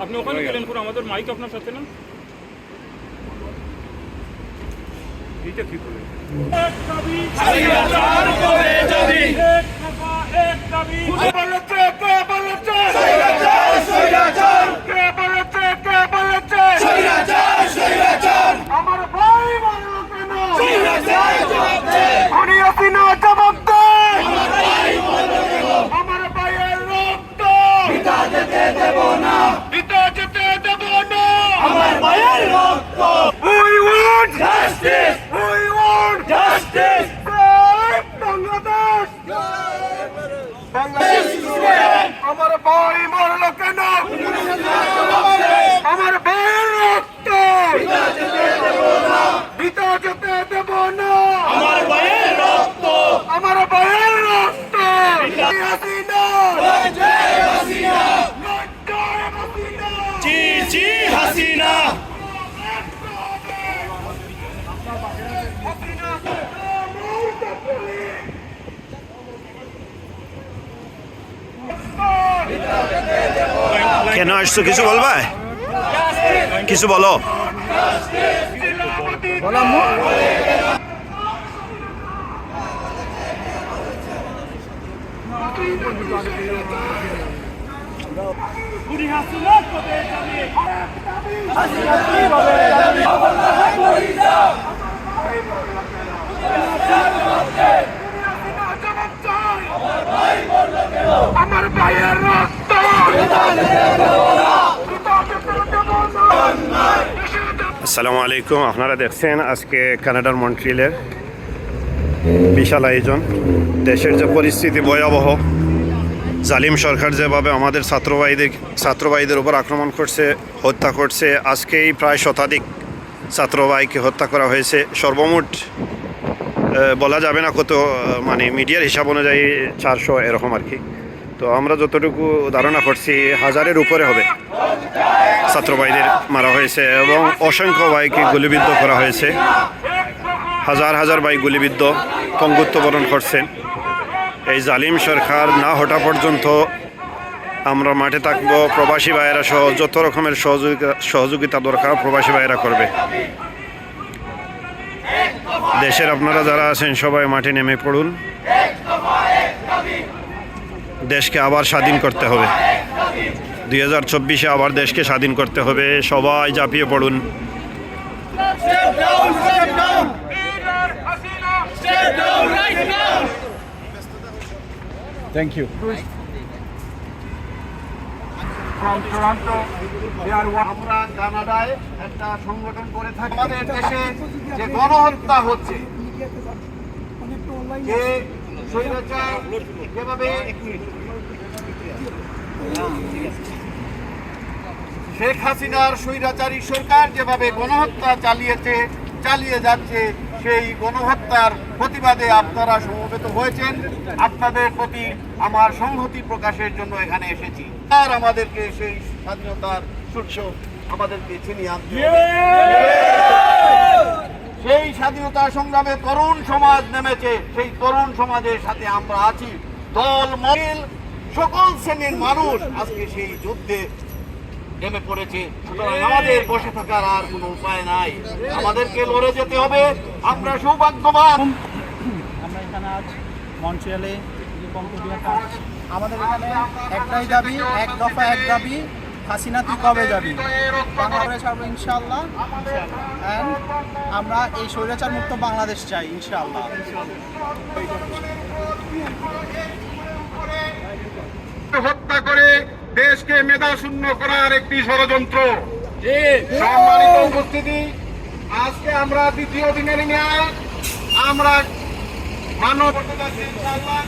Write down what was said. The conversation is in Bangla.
আপনি ওখানে গেলেন পুরো আমাদের মাইক আপনার সাথে না এইটা কি করে এক দাবি। দাবি কে বলেছে কে বলেছে স্বৈরাচার স্বৈরাচার কে বলেছে কে বলেছে স্বৈরাচার স্বৈরাচার আমার ভাই বলল কেন স্বৈরাচার জবাব দে উনি আসিনা জবাব দে আমার ভাই বলল কেন আমার ভাইয়ের রক্ত পিতা যেতে দেব না পিতা যেতে দেব না আমার ভাইয়ের রক্ত we want justice we want justice Bangladesh Bangladesh আমার ভাই মরলো কেন আমার ভাইয়ের রক্ত পিতা যেতে দেব না আমার ভাইয়ের রক্ত আমার ভাইয়ের রক্ত হাসিনা জয় হাসিনা জয় হাসিনা জি জি হাসিনা। কেন আসছো? কিছু বলবা? কিছু বলো। আসসালামু আলাইকুম আপনারা দেখছেন আজকে কানাডার মন্ট্রিলের বিশাল আয়োজন। দেশের যে পরিস্থিতি ভয়াবহ জালিম সরকার যেভাবে আমাদের ছাত্রবাহীদের ছাত্রবাহীদের উপর আক্রমণ করছে, হত্যা করছে, আজকেই প্রায় শতাধিক ছাত্রবাহীকে হত্যা করা হয়েছে। সর্বমোট বলা যাবে না কত মানে মিডিয়ার হিসাব অনুযায়ী চারশো এরকম আর কি। তো আমরা যতটুকু ধারণা করছি, হাজারের উপরে হবে। ছাত্রবাহীদের মারা হয়েছে এবং অসংখ্য বাইকে গুলিবিদ্ধ করা হয়েছে। হাজার হাজার বাইক গুলিবিদ্ধ, পঙ্গুত্ব বরণ করছেন। এই জালিম সরকার না হটা পর্যন্ত আমরা মাঠে থাকব। প্রবাসী ভাইয়েরা সহ যত রকমের সহযোগিতা সহযোগিতা দরকার প্রবাসী ভাইয়েরা করবে। দেশের আপনারা যারা আছেন, সবাই মাঠে নেমে পড়ুন। দেশকে আবার স্বাধীন করতে হবে। দুই হাজার চব্বিশে আবার দেশকে স্বাধীন করতে হবে। সবাই ঝাঁপিয়ে পড়ুন। থ্যাংক ইউ আমরা কানাডায় একটা সংগঠন করে থাকি। আমাদের দেশে যে গণহত্যা হচ্ছে, যে যেভাবে শেখ হাসিনার স্বৈরাচারী সরকার যেভাবে গণহত্যা চালিয়েছে, চালিয়ে যাচ্ছে সেই গণহত্যার প্রতিবাদে আপনারা সমবেত হয়েছেন। আপনাদের প্রতি আমার সংহতি প্রকাশের জন্য এখানে এসেছি। আর আমাদেরকে সেই স্বাধীনতার সূর্য আমাদেরকে ছিনিয়ে আনতে সেই স্বাধীনতা সংগ্রামে তরুণ সমাজ নেমেছে। সেই তরুণ সমাজের সাথে আমরা আছি। দল, মহিল, সকল শ্রেণির মানুষ আজকে সেই যুদ্ধে নেমে পড়েছে। সুতরাং আমাদের বসে থাকার আর কোনো উপায় নাই। আমাদেরকে লড়ে যেতে হবে। আমরা সৌভাগ্যবান। আমরা এখানে আজ মন্ট্রিয়ালে আমাদের এখানে একটাই দাবি এক দফা এক দাবি হাসিনা তুই কবে যাবি? বাংলাদেশ ইনশাল্লাহ অ্যান্ড আমরা এই স্বৈরাচার মুক্ত বাংলাদেশ চাই ইনশাল্লাহ করে দেশকে মেধা শূন্য করার একটি ষড়যন্ত্র। সম্মানিত উপস্থিতি আজকে আমরা দ্বিতীয় দিনের মেয়াদ। আমরা মানব করতে যাচ্ছি ইনশাআল্লাহ।